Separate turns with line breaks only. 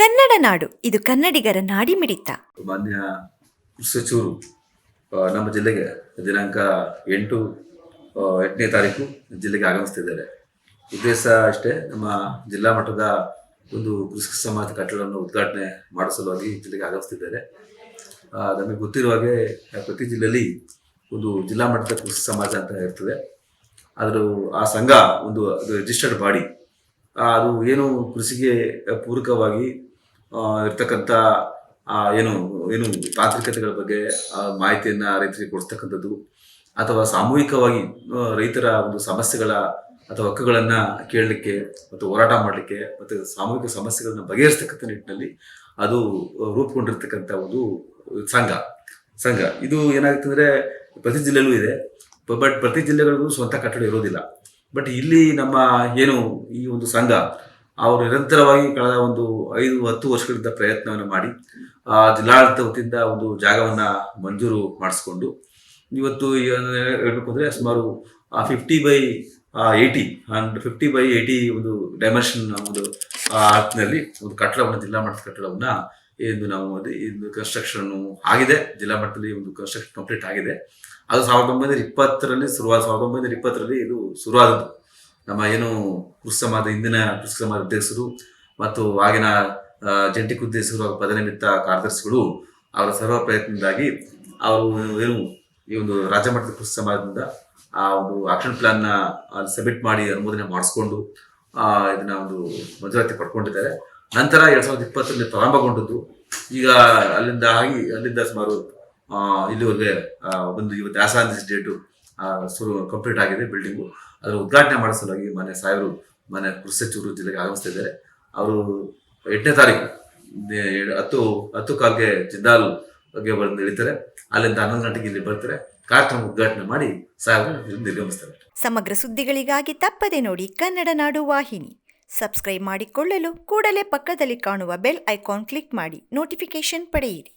ಕನ್ನಡ ನಾಡು. ಇದು ಕನ್ನಡಿಗರ ನಾಡಿಮಿಡಿತ.
ಮಾನ್ಯ ಕೃಷಿ ಸಚಿವರು ನಮ್ಮ ಜಿಲ್ಲೆಗೆ ದಿನಾಂಕ ಎಂಟು ಎಂಟನೇ ತಾರೀಕು ಜಿಲ್ಲೆಗೆ ಆಗಮಿಸ್ತಿದ್ದಾರೆ. ಉದ್ದೇಶ ಅಷ್ಟೇ ನಮ್ಮ ಜಿಲ್ಲಾ ಮಟ್ಟದ ಒಂದು ಕೃಷಿ ಸಮಾಜ ಕಟ್ಟಡವನ್ನು ಉದ್ಘಾಟನೆ ಮಾಡೋ ಆಗಿ ಜಿಲ್ಲೆಗೆ ಆಗಮಿಸ್ತಿದ್ದಾರೆ. ನಮಗೆ ಗೊತ್ತಿರುವ ಹಾಗೆ, ಪ್ರತಿ ಜಿಲ್ಲೆಯಲ್ಲಿ ಒಂದು ಜಿಲ್ಲಾ ಮಟ್ಟದ ಕೃಷಿ ಸಮಾಜ ಅಂತ ಇರ್ತದೆ. ಆದರೂ ಆ ಸಂಘ ಒಂದು ರಿಜಿಸ್ಟರ್ಡ್ ಬಾಡಿ ಅದು ಏನು ಕೃಷಿಗೆ ಪೂರಕವಾಗಿ ಇರ್ತಕ್ಕಂಥ ಏನು ಏನು ತಾಂತ್ರಿಕತೆಗಳ ಬಗ್ಗೆ ಮಾಹಿತಿಯನ್ನು ರೈತರಿಗೆ ಕೊಡ್ತಕ್ಕಂಥದ್ದು, ಅಥವಾ ಸಾಮೂಹಿಕವಾಗಿ ರೈತರ ಒಂದು ಸಮಸ್ಯೆಗಳ ಅಥವಾ ಹಕ್ಕುಗಳನ್ನ ಕೇಳಲಿಕ್ಕೆ ಮತ್ತು ಹೋರಾಟ ಮಾಡಲಿಕ್ಕೆ ಮತ್ತು ಸಾಮೂಹಿಕ ಸಮಸ್ಯೆಗಳನ್ನ ಬಗೆಹರಿಸ್ತಕ್ಕಂಥ ನಿಟ್ಟಿನಲ್ಲಿ ಅದು ರೂಪುಗೊಂಡಿರ್ತಕ್ಕಂಥ ಒಂದು ಸಂಘ. ಸಂಘ. ಇದು ಏನಾಗುತ್ತೆ ಅಂದ್ರೆ ಪ್ರತಿ ಜಿಲ್ಲೆಯಲ್ಲೂ ಇದೆ. ಬಟ್ ಪ್ರತಿ ಜಿಲ್ಲೆಗಳಿಗೂ ಸ್ವಂತ ಕಟ್ಟಡ ಇರೋದಿಲ್ಲ. ಬಟ್ ಇಲ್ಲಿ ನಮ್ಮ, ಏನು, ಈ ಒಂದು ಸಂಘ ಅವರು ನಿರಂತರವಾಗಿ ಕಳೆದ ಒಂದು ಐದು, ಹತ್ತು ವರ್ಷಗಳಿಂದ ಪ್ರಯತ್ನವನ್ನು ಮಾಡಿ, ಆ ಜಿಲ್ಲಾಡಳಿತ ವತಿಯಿಂದ ಒಂದು ಜಾಗವನ್ನ ಮಂಜೂರು ಮಾಡಿಸ್ಕೊಂಡು, ಇವತ್ತು ಹೇಳ್ಬೇಕು ಅಂದ್ರೆ ಸುಮಾರು fifty by eighty and fifty by eighty ಒಂದು ಡೈಮೆನ್ಷನ್ ಒಂದು ಆರ್ಥಿನಲ್ಲಿ ಒಂದು ಕಟ್ಟಡವನ್ನು, ಜಿಲ್ಲಾ ಮಟ್ಟದ ಕಟ್ಟಡವನ್ನ ಇಂದು ನಾವು ಇದು ಕನ್ಸ್ಟ್ರಕ್ಷನ್ ಆಗಿದೆ. ಜಿಲ್ಲಾ ಮಟ್ಟದಲ್ಲಿ ಒಂದು ಕನ್ಸ್ಟ್ರಕ್ಷನ್ ಕಂಪ್ಲೀಟ್ ಆಗಿದೆ. ಅದು ಸಾವಿರದ ಒಂಬೈನೂರ ಇಪ್ಪತ್ತರಲ್ಲಿ ಶುರುವಾದ, ಸಾವಿರದ ಒಂಬೈನೂರ ಇಪ್ಪತ್ತರಲ್ಲಿ ಇದು ಶುರುವಾದದ್ದು. ನಮ್ಮ ಏನು ಕೃಷಿ ಹಿಂದಿನ ಕುಸಮಾದ ಅಧ್ಯಕ್ಷರು ಮತ್ತು ಆಗಿನ ಜಂಟಿ ಕುದ್ದೇಶರು ಹಾಗೂ ಪದನಿಮಿತ್ತ ಕಾರ್ಯದರ್ಶಿಗಳು ಅವರ ಸರ್ವ ಪ್ರಯತ್ನದಿಂದಾಗಿ ಅವರು ಏನು ಈ ಒಂದು ರಾಜ್ಯ ಮಟ್ಟದ ಕೃಷಿ ಸಮಾಜದಿಂದ ಆ ಒಂದು ಆಕ್ಷನ್ ಪ್ಲಾನ್ನ ಸಬ್ಮಿಟ್ ಮಾಡಿ ಅನುಮೋದನೆ ಮಾಡಿಸ್ಕೊಂಡು ಇದನ್ನ ಒಂದು ಮಂಜೂರಾತಿ ಪಡ್ಕೊಂಡಿದ್ದಾರೆ. ನಂತರ ಎರಡ್ ಸಾವಿರದ ಇಪ್ಪತ್ತರಲ್ಲಿ ಪ್ರಾರಂಭಗೊಂಡದ್ದು. ಈಗ ಅಲ್ಲಿಂದ ಆಗಿ ಅಲ್ಲಿಂದ ಸುಮಾರು ಇಲ್ಲಿವರೆಗೆ ಒಂದು ಇವತ್ತು ಆಸಾನ್ ಡೇಟು ಶುರು ಕಂಪ್ಲೀಟ್ ಆಗಿದೆ ಬಿಲ್ಡಿಂಗು ಅದರ ಉದ್ಘಾಟನೆ ಮಾಡೋ ಸಲುವಾಗಿ ಮನೆ ಸಾಹೇಬರು ಮನೆ ಕೃಷಿ ಸಚಿವರು ಜಿಲ್ಲೆಗೆ ಆಗಮಿಸ್ತಾ ಇದ್ದಾರೆ. ಅವರು ಎಂಟನೇ ತಾರೀಕು ಹತ್ತು ಹತ್ತು ಕಾಲ್ಗೆ ಜಿಂದಾಲ್ ಬಗ್ಗೆ ಬಂದು ಇಳಿತಾರೆ ಅಲ್ಲಿಂದ ಹನ್ನೊಂದು ಗಂಟೆಗೆ ಇಲ್ಲಿ ಬರ್ತಾರೆ. ಕಾರ್ಯಕ್ರಮ ಉದ್ಘಾಟನೆ ಮಾಡಿ ಸಾಹೇಬರು ನಿರ್ಗಮಿಸ್ತಾರೆ.
ಸಮಗ್ರ ಸುದ್ದಿಗಳಿಗಾಗಿ ತಪ್ಪದೆ ನೋಡಿ ಕನ್ನಡ ನಾಡು ವಾಹಿನಿ. ಸಬ್ಸ್ಕ್ರೈಬ್ ಮಾಡಿಕೊಳ್ಳಲು ಕೂಡಲೇ ಪಕ್ಕದಲ್ಲಿ ಕಾಣುವ ಬೆಲ್ ಐಕಾನ್ ಕ್ಲಿಕ್ ಮಾಡಿ ನೋಟಿಫಿಕೇಶನ್ ಪಡೆಯಿರಿ.